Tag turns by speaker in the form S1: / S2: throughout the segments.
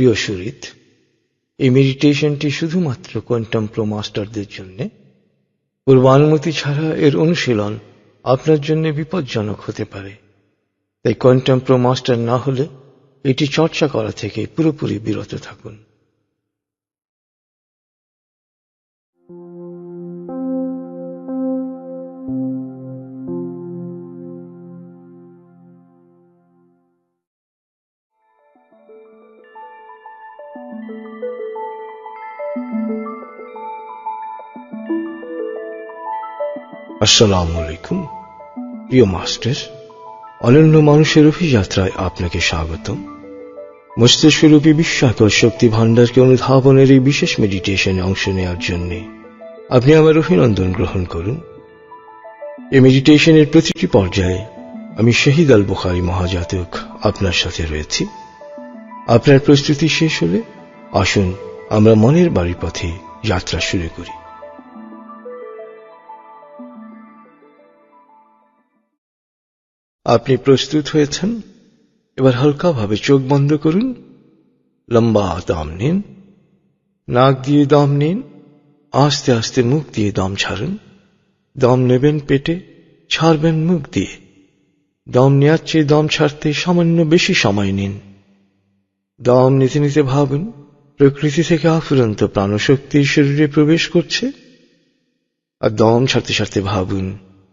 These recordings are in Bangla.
S1: প্রিয় সুরিত এই মেডিটেশনটি শুধুমাত্র কোয়ান্টাম প্রো মাস্টারদের জন্যে। পূর্বানুমতি ছাড়া এর অনুশীলন আপনার জন্য বিপজ্জনক হতে পারে। তাই কোয়ান্টাম প্রো মাস্টার না হলে এটি চর্চা করা থেকে পুরোপুরি বিরত থাকুন। আসসালামু আলাইকুম। প্রিয় মাস্টার, অনন্য মানুষের অভিযাত্রায় আপনাকে স্বাগতম। মস্তিষ্করূপী বিশ্বাকর শক্তি ভাণ্ডারকে অনুধাবনের এই বিশেষ মেডিটেশনে অংশ নেওয়ার জন্য আপনি আমার অভিনন্দন গ্রহণ করুন। এই মেডিটেশনের প্রতিটি পর্যায়ে আমি শহীদ আল বুখারি মহাজাতক আপনার সাথে রয়েছি। আপনার প্রস্তুতি শেষ হলে আসুন আমরা মনের বাড়ির পথে যাত্রা শুরু করি। আপনি প্রস্তুত হয়েছেন? এবার হালকাভাবে চোখ বন্ধ করুন। লম্বা দম নিন। নাক দিয়ে দম নিন। আস্তে আস্তে মুখ দিয়ে দম ছাড়ুন। দম নেবেন পেটে, ছাড়বেন মুখ দিয়ে। দম নেওয়ার চেয়ে দম ছাড়তে সামান্য বেশি সময় নিন। দম নিতে নিতে ভাবুন, প্রকৃতি থেকে আফুরন্ত প্রাণশক্তি শরীরে প্রবেশ করছে। আর দম ছাড়তে ছাড়তে ভাবুন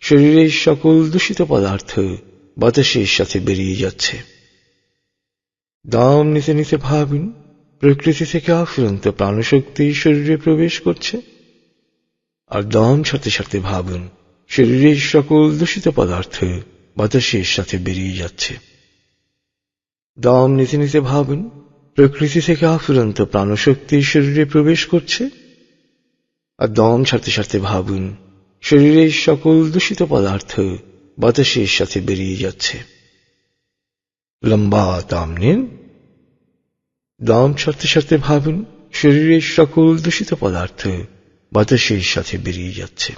S1: শরীরের সকল দূষিত পদার্থ বাতাসের সাথে বেরিয়ে যাচ্ছে। দম নিতে নিতে ভাবুন, প্রকৃতি থেকে আফুরন্ত প্রাণশক্তি শরীরে প্রবেশ করছে। আর দম ছাড়তে ছাড়তে ভাবুন শরীরের সকল দূষিত পদার্থ বাতাসের সাথে বেরিয়ে যাচ্ছে। দম নিতে নিতে ভাবুন, প্রকৃতি থেকে আফুরন্ত প্রাণশক্তি শরীরে প্রবেশ করছে। আর দম সাথে সাথে ভাবুন শরীরের সকল দূষিত পদার্থ বাতাসের সাথে বেরিয়ে যাচ্ছে। লম্বা দাম নিন। দম ছাড়তে ছাড়তে ভাবুন, শরীরের সকল দূষিত পদার্থ বাতাসের সাথে বেরিয়ে যাচ্ছে।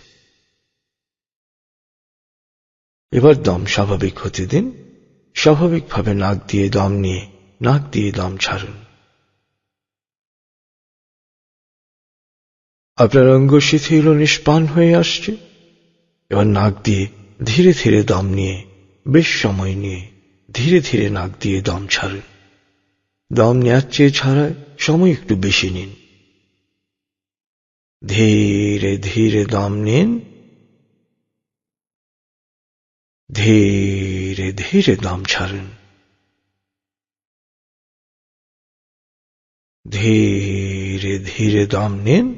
S1: এবার দম স্বাভাবিক হতে দিন। স্বাভাবিকভাবে নাক দিয়ে দম নিয়ে, নাক দিয়ে দম ছাড়ুন। আপনার অঙ্গ শিথিল নিষ্পান হয়ে আসছে। এবার নাক দিয়ে ধীরে ধীরে দম নিয়ে, বেশ সময় নিয়ে ধীরে ধীরে নাক দিয়ে দম ছাড়ুন। দম নেওয়ার চেয়ে ছাড়ায় সময় একটু বেশি নিন। ধীরে ধীরে দম নিন। ধীরে ধীরে দম ছাড়ুন। ধীরে ধীরে দম নিন।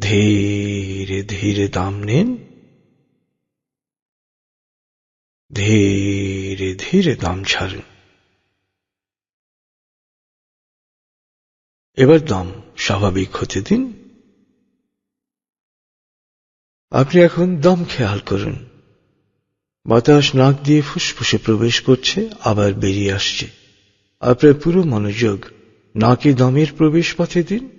S1: ধীরে ধীরে দাম নিন। ধীরে ধীরে দাম ছাড়ুন। এবার দম স্বাভাবিক হতে দিন। আপনি এখন দম খেয়াল করুন। বাতাস নাক দিয়ে ফুসফুসে প্রবেশ করছে, আবার বেরিয়ে আসছে। আপনার পুরো মনোযোগ নাকে দমের প্রবেশ পথে দিন।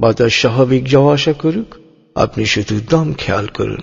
S1: বাতাস স্বাভাবিক যাওয়া আসা করুক আপনি শুধু দম খেয়াল করুন।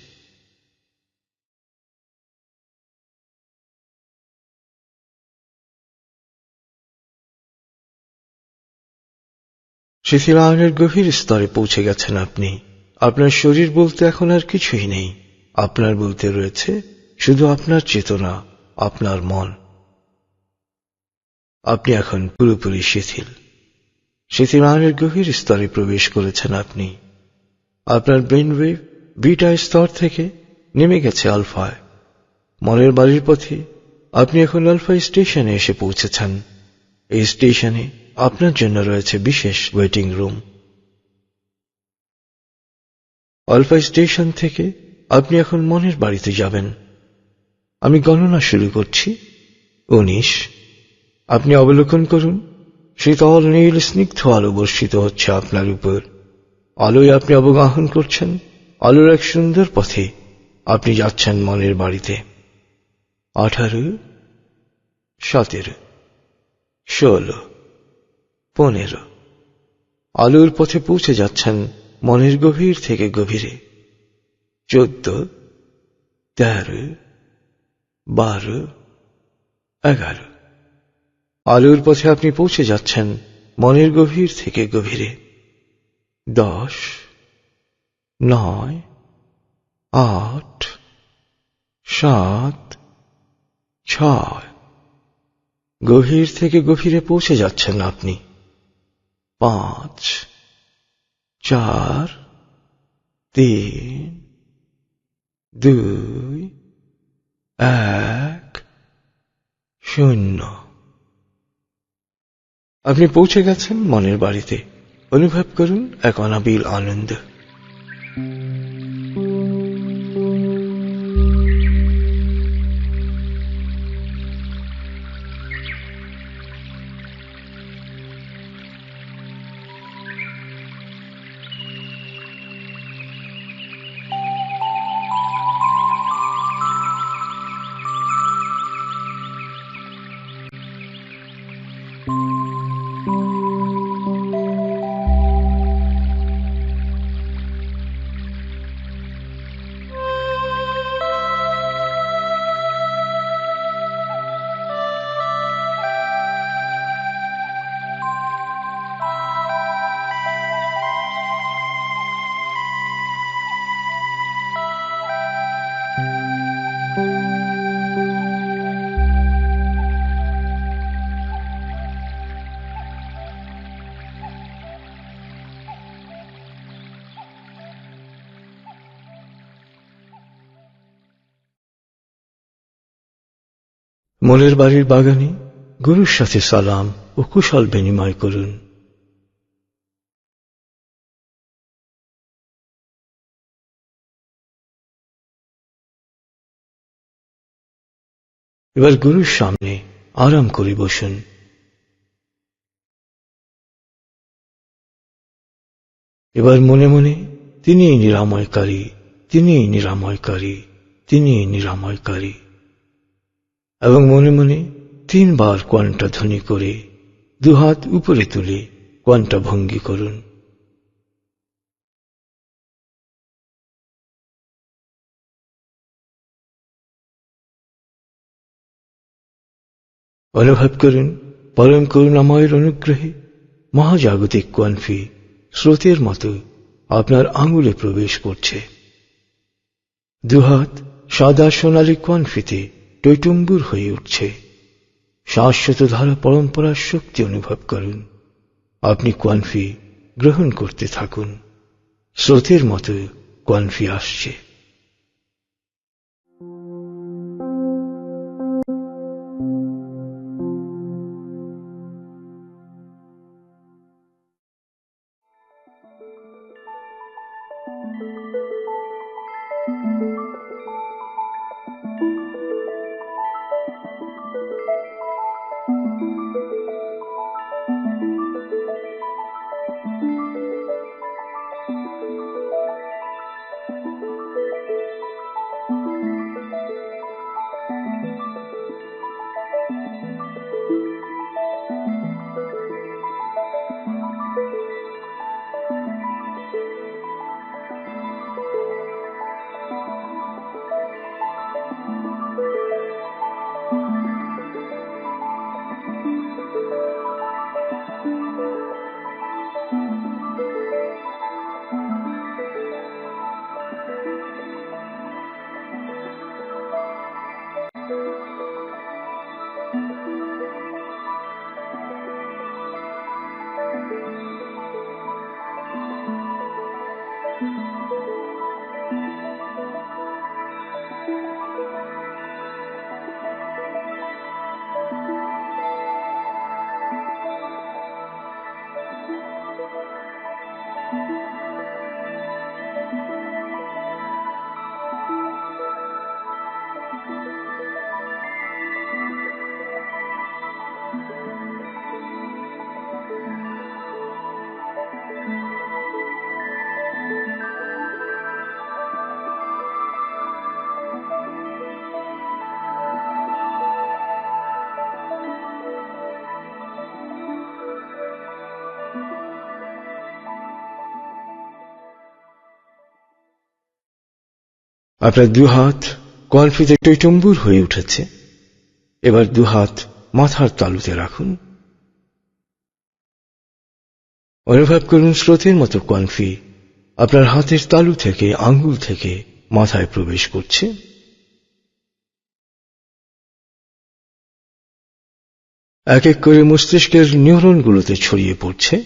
S1: শিথিলায়নের গভীর স্তরে পৌঁছে গেছেন আপনি। আপনার শরীর বলতে এখন আর কিছুই নেই। আপনার বলতে রয়েছে শুধু আপনার চেতনা, আপনার মন। আপনি এখন পুরোপুরি শিথিল। শিথিলায়নের গভীর স্তরে প্রবেশ করেছেন আপনি। আপনার ব্রেন ওয়েভ বিটা স্তর থেকে নেমে গেছে আলফায়। মনের বাড়ির পথে আপনি এখন আলফা স্টেশনে এসে পৌঁছেছেন। এই স্টেশনে আপনার জন্য রয়েছে বিশেষ ওয়েটিং রুম আলফা স্টেশন থেকে আপনি এখন মনের বাড়িতে যাবেন। আমি গণনা শুরু করছি। উনিশ। আপনি অবলোকন করুন। শীতল নীল স্নিগ্ধ আলো বর্ষিত হচ্ছে আপনার উপর। আলোয় আপনি অবগাহন করছেন। আলোর এক সুন্দর পথে আপনি যাচ্ছেন মনের বাড়িতে। আঠারো। সতেরো। ষোলো। পনেরো আলোর পথে পৌঁছে যাচ্ছেন মনের গভীর থেকে গভীরে। চোদ্দ, তেরো, বারো, এগারো। আলোর পথে আপনি পৌঁছে যাচ্ছেন মনের গভীর থেকে গভীরে। দশ, নয়, আট, সাত, ছয়। গভীর থেকে গভীরে পৌঁছে যাচ্ছেন আপনি। পাঁচ, চার, তিন, দুই, এক, শূন্য। আপনি পৌঁছে গেছেন মনের বাড়িতে। অনুভব করুন এক অনাবিল আনন্দ। মনের বাড়ির বাগানে গুরুর সাথে সালাম ও কুশল বিনিময় করুন। এবার গুরুর সামনে আরাম করে বসুন। এবার মনে মনে তিনি নিরাময়কারী তিনি নিরাময়কারী তিনি নিরাময়কারী। এবং মনে মনে তিনবার কোয়ান্টা ধ্বনি করে দুহাত উপরে তুলে কোয়ান্টা ভঙ্গি করুন। অনুভব করুন, পরম করুণাময়ের অনুগ্রহে মহাজাগতিক কোয়ানফি স্রোতের মতো আপনার আঙুলে প্রবেশ করছে। দুহাত সাদা সোনালি কোয়ানফিতে টৈটুম্বুর হয়ে উঠছে। শাশ্বত ধারা পরম্পরার শক্তি অনুভব করুন। আপনি কোয়ানফি গ্রহণ করতে থাকুন। স্রোতের মতো কোয়ানফি আসছে। আপনার দু হাত কনফিতে টৈটম্বুর হয়ে উঠেছে। এবার দু হাত মাথার তালুতে রাখুন। অনুভব করুন স্রোতের মতো কনফি আপনার হাতের তালু থেকে, আঙ্গুল থেকে মাথায় প্রবেশ করছে। এক এক করে মস্তিষ্কের নিউরনগুলোতে ছড়িয়ে পড়ছে।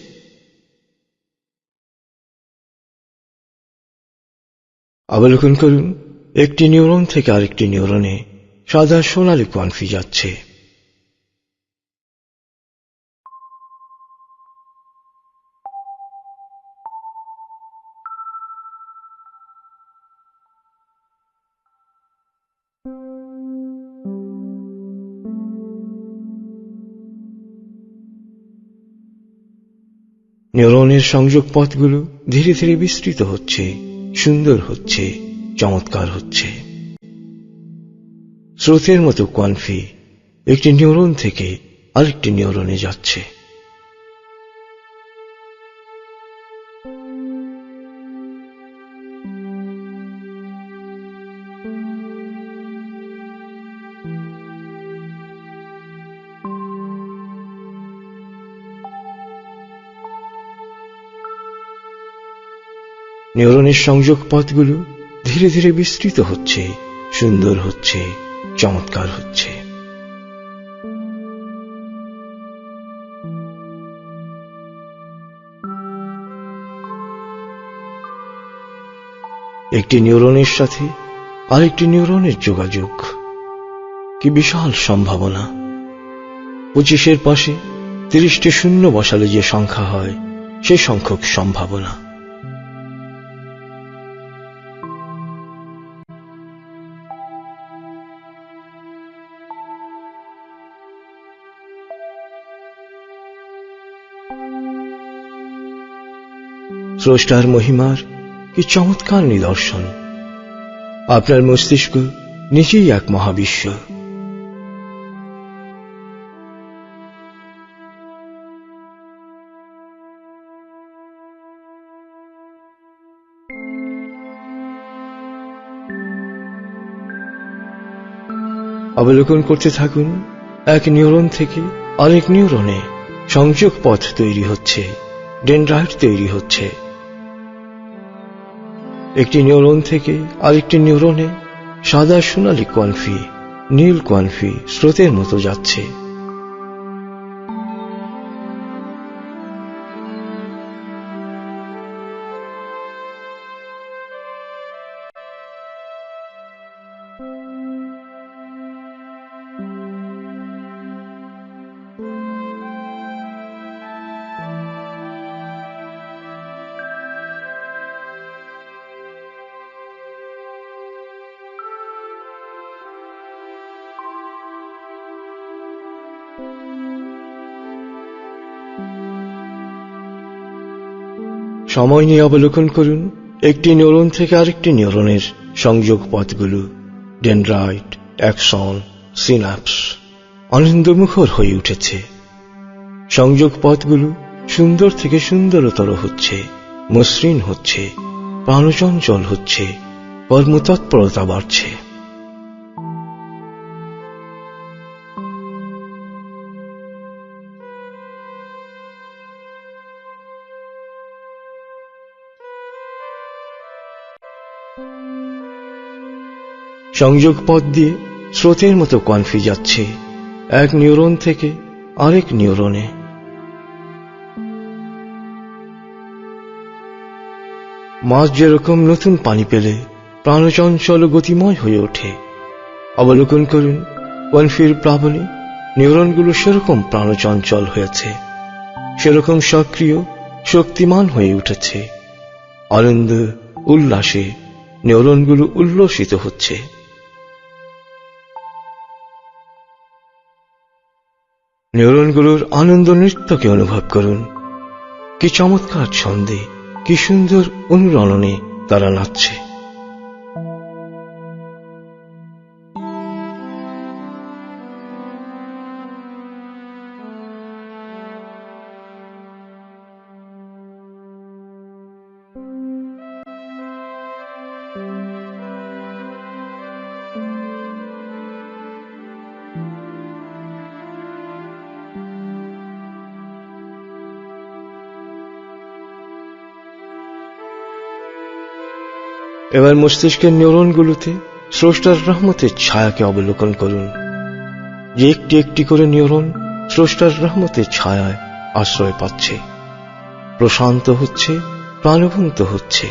S1: অবলোকন করুন একটি নিউরন থেকে আরেকটি নিউরনে সাদা সোনালি কনফি যাচ্ছে। নিউরনের সংযোগ পথগুলো ধীরে ধীরে বিস্তৃত হচ্ছে, সুন্দর হচ্ছে। চমৎকার হচ্ছে। স্রোতের মতো কনফি একটি নিউরন থেকে আরেকটি নিউরনে যাচ্ছে। নিউরনের সংযোগ পথগুলো ধীরে ধীরে বিস্তৃত হচ্ছে, সুন্দর হচ্ছে, চমৎকার হচ্ছে। একটি নিউরনের সাথে আরেকটি নিউরনের যোগাযোগ। কি বিশাল সম্ভাবনা। পঁচিশের পাশে তিরিশটি শূন্য বসালে যে সংখ্যা হয়, সে সংখ্যক সম্ভাবনা। স্রষ্টার মহিমার কি চমৎকার নিদর্শন। আপনার মস্তিষ্ক নিজেই এক মহাবিশ্ব। অবলোকন করতে থাকুন এক নিউরন থেকে আরেক নিউরনে সংযোগ পথ তৈরি হচ্ছে, ডেনড্রাইট তৈরি হচ্ছে। একটি নিউরন থেকে আরেকটি নিউরনে সাদা সোনালি কনফি নীল কনফি স্রোতের মতো যাচ্ছে। সময় নিয়ে অবলোকন করুন একটি নিউরন থেকে আরেকটি নিউরনের সংযোগ পথগুলো। ডেনড্রাইট অ্যাকশন সিনাপস আনন্দমুখর হয়ে উঠেছে। সংযোগ পথগুলো সুন্দর থেকে সুন্দরতর হচ্ছে, মসৃণ হচ্ছে, প্রাণচঞ্চল হচ্ছে, কর্মতৎপরতা বাড়ছে। সংযোগ পথ দিয়ে স্রোতের মতো কনফি যাচ্ছে এক নিউরন থেকে আরেক নিউরনে। মাছ যেরকম নতুন পানি পেলে প্রাণচঞ্চল গতিময় হয়ে ওঠে। অবলোকন করুন কনফির প্লাবনে নিউরনগুলো সেরকম প্রাণচঞ্চল হয়েছে, সেরকম সক্রিয়, শক্তিমান হয়ে উঠেছে। আনন্দ, উল্লাসে নিউরনগুলো উল্লসিত হচ্ছে। নিউরনগুলোর আনন্দ নৃত্যকে অনুভব করুন। কি চমৎকার ছন্দে কি সুন্দর অনুরণনে তারা নাচছে। এবার মস্তিষ্কের নিউরনগুলোতে স্রষ্টার রহমতের ছায়াকে অবলোকন করুন। যে একটি একটি করে নিউরন স্রষ্টার রহমতের ছায়ায় আশ্রয় পাচ্ছে। প্রশান্ত হচ্ছে, প্রাণবন্ত হচ্ছে।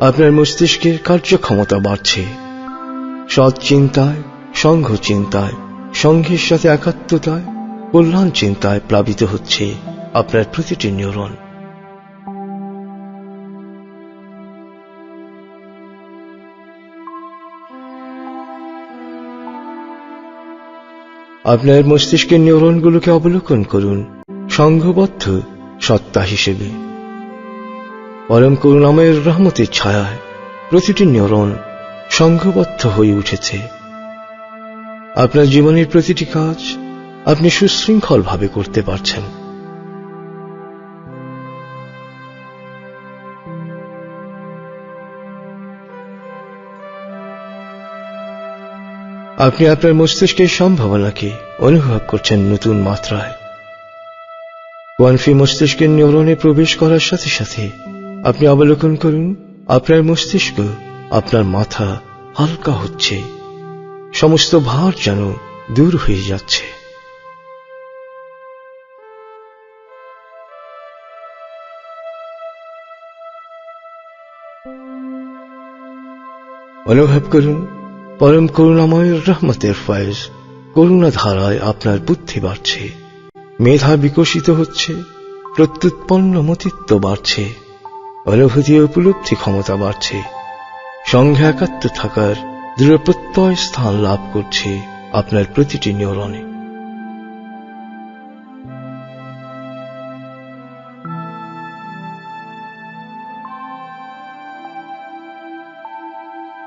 S1: আপনার মস্তিষ্কের কার্যক্ষমতা বাড়ছে। সৎ চিন্তায় সংঘ চিন্তায় সংঘের সাথে একাত্মতায়, কল্যাণ চিন্তায় প্লাবিত হচ্ছে। আপনার প্রতিটি নিউরন। আপনার মস্তিষ্কের নিউরনগুলোকে অবলোকন করুন। সংঘবদ্ধ সত্তা হিসেবে। পরম করুণাময়ের রহমতের ছায়ায় প্রতিটি নিউরন সংঘবদ্ধ হয়ে উঠেছে। আপনার জীবনের প্রতিটি কাজ আপনি সুশৃঙ্খলভাবে করতে পারছেন। আপনি আপনার মস্তিষ্কের সম্ভাবনাকে অনুভব করছেন নতুন মাত্রায়। ওয়ানফি মস্তিষ্কের নিউরনে প্রবেশ করার সাথে সাথে আপনি অবলোকন করুন, আপনার মস্তিষ্ক আপনার মাথা হালকা হচ্ছে। সমস্ত ভার যেন দূর হয়ে যাচ্ছে। অনুভব করুন পরম করুণাময় রহমতের ফয়েজ, করুণা ধারায় আপনার বুদ্ধি বাড়ছে, মেধা বিকশিত হচ্ছে, প্রত্যুৎপন্ন মতিত্ব বাড়ছে অনুভূতি উপলব্ধি ক্ষমতা বাড়ছে সংঘে একাত্ম থাকার দৃঢ় প্রত্যয় স্থান লাভ করছে আপনার প্রতিটি নিউরনে।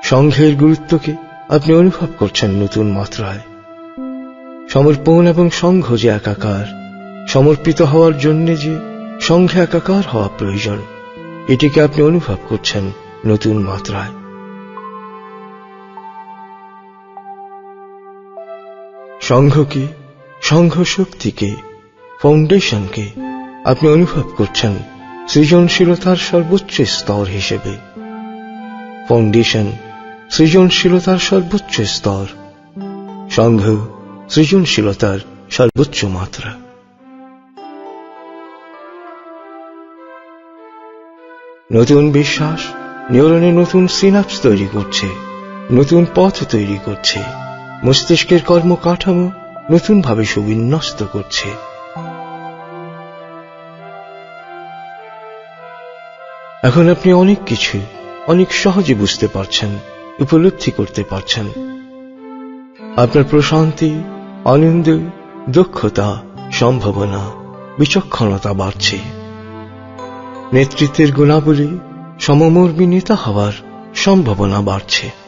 S1: সংঘের গুরুত্বকে আপনি অনুভব করছেন নতুন মাত্রায়। সমর্পণ এবং সংঘ যে একাকার, সমর্পিত হওয়ার জন্য যে সংঘে একাকার হওয়া প্রয়োজন, এটিকে আপনি অনুভব করছেন নতুন মাত্রায়। সংঘকে সংঘ শক্তিকে ফাউন্ডেশনকে আপনি অনুভব করছেন সৃজনশীলতার সর্বোচ্চ স্তর হিসেবে। ফাউন্ডেশন সৃজনশীলতার সর্বোচ্চ স্তর। সংঘ সৃজনশীলতার সর্বোচ্চ মাত্রা। নতুন বিশ্বাস নিউরনে নতুন সিনাপস তৈরি করছে, নতুন পথ তৈরি করছে, মস্তিষ্কের কর্মকাঠামো নতুনভাবে সুবিন্যস্ত করছে। এখন আপনি অনেক কিছু, অনেক সহজে বুঝতে পারছেন। উপলব্ধি করতে পারছেন। আপনার প্রশান্তি, আনন্দ, দক্ষতা, সম্ভাবনা, বিচক্ষণতা বাড়ছে। নেতৃত্বের গুণাবলী সমমর্মী নেতা হওয়ার সম্ভাবনা বাড়ছে।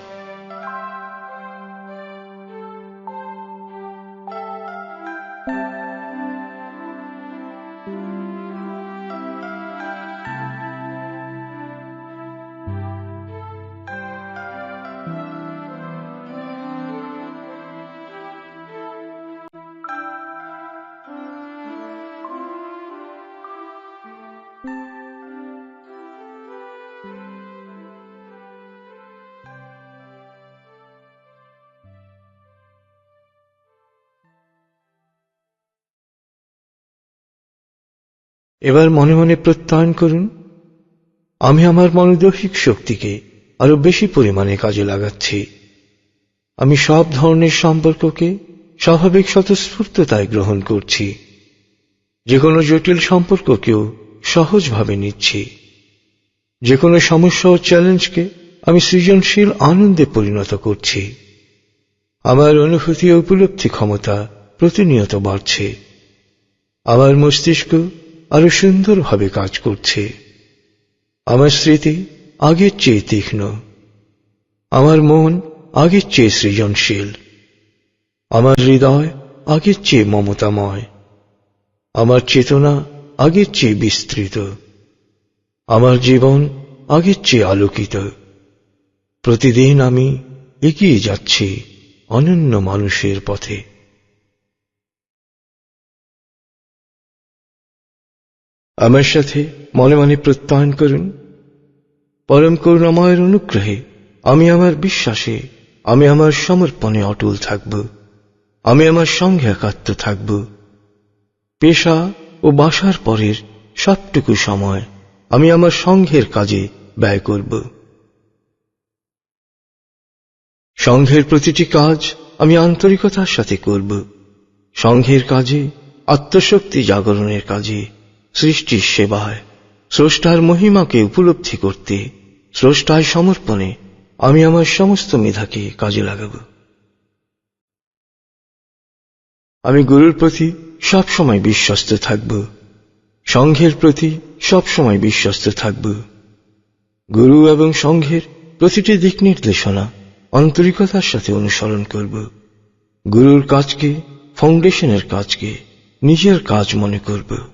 S1: এবার মনে মনে প্রত্যয়ন করুন, আমি আমার মনোদৈহিক শক্তিকে আরও বেশি পরিমাণে কাজে লাগাচ্ছি। আমি সব ধরনের সম্পর্ককে স্বাভাবিক স্বতঃস্ফূর্ততায় গ্রহণ করছি। যে কোনো জটিল সম্পর্ককেও সহজভাবে নিচ্ছি। যে কোনো সমস্যা ও চ্যালেঞ্জকে আমি সৃজনশীল আনন্দে পরিণত করছি। আমার অনুভূতি ও উপলব্ধি ক্ষমতা প্রতিনিয়ত বাড়ছে। আমার মস্তিষ্ক আরও সুন্দরভাবে কাজ করছে। আমার স্মৃতি আগের চেয়ে তীক্ষ্ণ। আমার মন আগের চেয়ে সৃজনশীল। আমার হৃদয় আগের চেয়ে মমতাময়। আমার চেতনা আগের চেয়ে বিস্তৃত। আমার জীবন আগের চেয়ে আলোকিত। প্রতিদিন আমি এগিয়ে যাচ্ছি অনন্য মানুষের পথে। আমার সাথে মনে মনে প্রত্যয়ন করুন। পরম করুণাময়ের অনুগ্রহে আমি আমার বিশ্বাসে, আমি আমার সমর্পণে অটল থাকব। আমি আমার সঙ্গে একাত্ম থাকব। পেশা ও বাসার পরের সবটুকু সময় আমি আমার সংঘের কাজে ব্যয় করব। সংঘের প্রতিটি কাজ আমি আন্তরিকতার সাথে করব। সংঘের কাজে আত্মশক্তি জাগরণের কাজে সৃষ্টির সেবায়, স্রষ্টার মহিমাকে উপলব্ধি করতে স্রষ্টায় সমর্পণে আমি আমার সমস্ত মেধাকে কাজে লাগাব। আমি গুরুর প্রতি সবসময় বিশ্বস্ত থাকব। সংঘের প্রতি সবসময় বিশ্বস্ত থাকব। গুরু এবং সংঘের প্রতিটি দিক নির্দেশনা আন্তরিকতার সাথে অনুসরণ করব। গুরুর কাজকে ফাউন্ডেশনের কাজকে, নিজের কাজ মনে করব।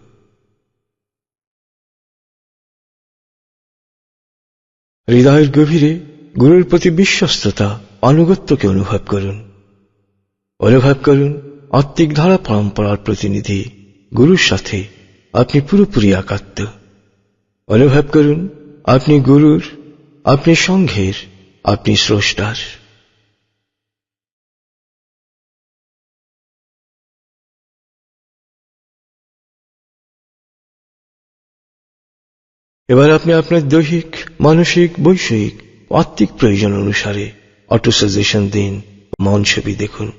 S1: হৃদয়ের গভীরে গুরুর প্রতি বিশ্বস্ততা, আনুগত্যকে অনুভব করুন। অনুভব করুন আত্মিক ধারা পরম্পরার প্রতিনিধি গুরুর সাথে আপনি পুরোপুরি একাত্ম। অনুভব করুন আপনি গুরুর, আপনি সংঘের আপনি স্রষ্টার। এবার আপনি আপনার দৈহিক, মানসিক, বৈষয়িক, আত্মিক প্রয়োজন অনুসারে অটো সাজেশন দিন, মন ছবি দেখুন।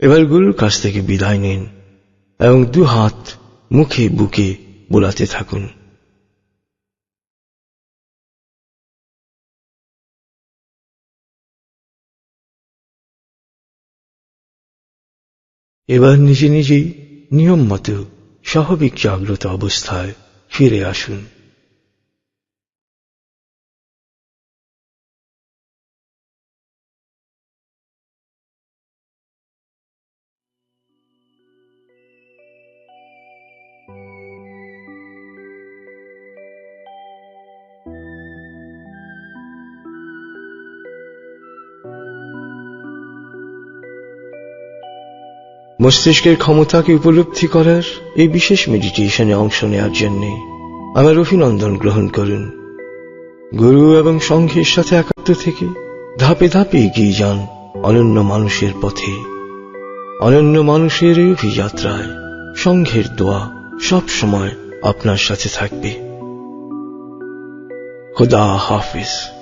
S1: এবার গুরুর কাছ থেকে বিদায় নিন এবং দু হাত মুখে বুকে বোলাতে থাকুন। এবার নিজে নিজেই নিয়ম মতো স্বাভাবিক জাগ্রত অবস্থায় ফিরে আসুন। মস্তিষ্কের ক্ষমতাকে উপলব্ধি করার এই বিশেষ মেডিটেশনে অংশ নেওয়ার জন্য আমার অভিনন্দন গ্রহণ করুন। গুরু এবং সংঘের সাথে একাত্ম থেকে ধাপে ধাপে এগিয়ে যান অনন্য মানুষের পথে। অনন্য মানুষের এই অভিযাত্রায় সংঘের দোয়া সব সময় আপনার সাথে থাকবে। খুদা হাফিজ।